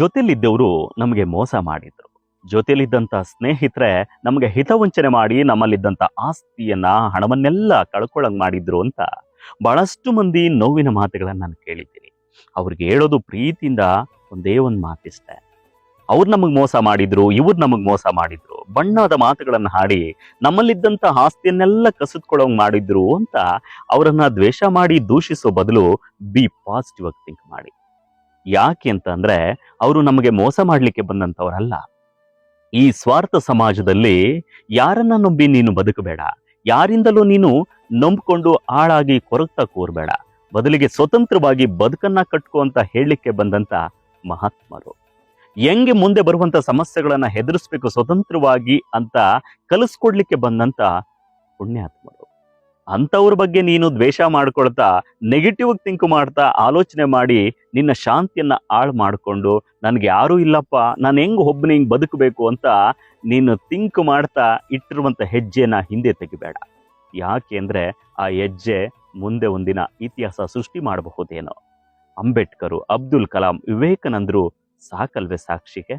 ಜೊತೆಲಿದ್ದವರು ನಮಗೆ ಮೋಸ ಮಾಡಿದ್ರು. ಜೊತೆಲಿದ್ದಂಥ ಸ್ನೇಹಿತರೆ ನಮಗೆ ಹಿತವಂಚನೆ ಮಾಡಿ ನಮ್ಮಲ್ಲಿದ್ದಂಥ ಆಸ್ತಿಯನ್ನ, ಹಣವನ್ನೆಲ್ಲ ಕಳ್ಕೊಳ್ಳಂಗೆ ಮಾಡಿದ್ರು ಅಂತ ಬಹಳಷ್ಟು ಮಂದಿ ನೋವಿನ ಮಾತುಗಳನ್ನ ನಾನು ಕೇಳಿದ್ದೀನಿ. ಅವ್ರಿಗೆ ಹೇಳೋದು ಪ್ರೀತಿಯಿಂದ ಒಂದೇ ಒಂದು ಮಾತಿಷ್ಟೆ. ಅವ್ರು ನಮಗೆ ಮೋಸ ಮಾಡಿದ್ರು, ಇವ್ರು ನಮಗೆ ಮೋಸ ಮಾಡಿದ್ರು, ಬಣ್ಣದ ಮಾತುಗಳನ್ನು ಹಾಡಿ ನಮ್ಮಲ್ಲಿದ್ದಂಥ ಆಸ್ತಿಯನ್ನೆಲ್ಲ ಕಸಿದ್ಕೊಳ್ಳೋಂಗ್ ಮಾಡಿದ್ರು ಅಂತ ಅವರನ್ನ ದ್ವೇಷ ಮಾಡಿ ದೂಷಿಸೋ ಬದಲು ಬಿ ಪಾಸಿಟಿವ್ ಆಗಿ ಥಿಂಕ್ ಮಾಡಿ. ಯಾಕೆ ಅಂತ ಅಂದ್ರೆ ಅವರು ನಮಗೆ ಮೋಸ ಮಾಡಲಿಕ್ಕೆ ಬಂದಂತವರಲ್ಲ ಈ ಸ್ವಾರ್ಥ ಸಮಾಜದಲ್ಲಿ ಯಾರನ್ನ ನಂಬಿ ನೀನು ಬದುಕಬೇಡ, ಯಾರಿಂದಲೂ ನೀನು ನಂಬ್ಕೊಂಡು ಆಳಾಗಿ ಕೊರಗ್ತಾ ಕೂರ್ಬೇಡ. ಬದಲಿಗೆ ಸ್ವತಂತ್ರವಾಗಿ ಬದುಕನ್ನ ಕಟ್ಕೋ ಅಂತ ಹೇಳಲಿಕ್ಕೆ ಬಂದಂತ ಮಹಾತ್ಮರು. ಹೆಂಗೆ ಮುಂದೆ ಬರುವಂತ ಸಮಸ್ಯೆಗಳನ್ನ ಹೆದರಿಸ್ಬೇಕು ಸ್ವತಂತ್ರವಾಗಿ ಅಂತ ಕಲಿಸ್ಕೊಡ್ಲಿಕ್ಕೆ ಬಂದಂತ ಪುಣ್ಯಾತ್ಮರು. ಅಂಥವ್ರ ಬಗ್ಗೆ ನೀನು ದ್ವೇಷ ಮಾಡ್ಕೊಳ್ತಾ ನೆಗೆಟಿವ್ ಥಿಂಕ್ ಮಾಡ್ತಾ ಆಲೋಚನೆ ಮಾಡಿ ನಿನ್ನ ಶಾಂತಿಯನ್ನ ಹಾಳು ಮಾಡಿಕೊಂಡು ನನಗೆ ಯಾರೂ ಇಲ್ಲಪ್ಪ, ನಾನು ಹೆಂಗೆ ಒಬ್ಬನ ಹಿಂಗೆ ಬದುಕಬೇಕು ಅಂತ ನೀನು ಥಿಂಕ್ ಮಾಡ್ತಾ ಇಟ್ಟಿರುವಂಥ ಹೆಜ್ಜೆನ ಹಿಂದೆ ತೆಗಿಬೇಡ. ಯಾಕೆ ಅಂದರೆ ಆ ಹೆಜ್ಜೆ ಮುಂದೆ ಒಂದಿನ ಇತಿಹಾಸ ಸೃಷ್ಟಿ ಮಾಡಬಹುದೇನೋ. ಅಂಬೇಡ್ಕರು ಅಬ್ದುಲ್ ಕಲಾಂ ವಿವೇಕಾನಂದರು ಸಾಕಲ್ವೇ ಸಾಕ್ಷಿಗೆ?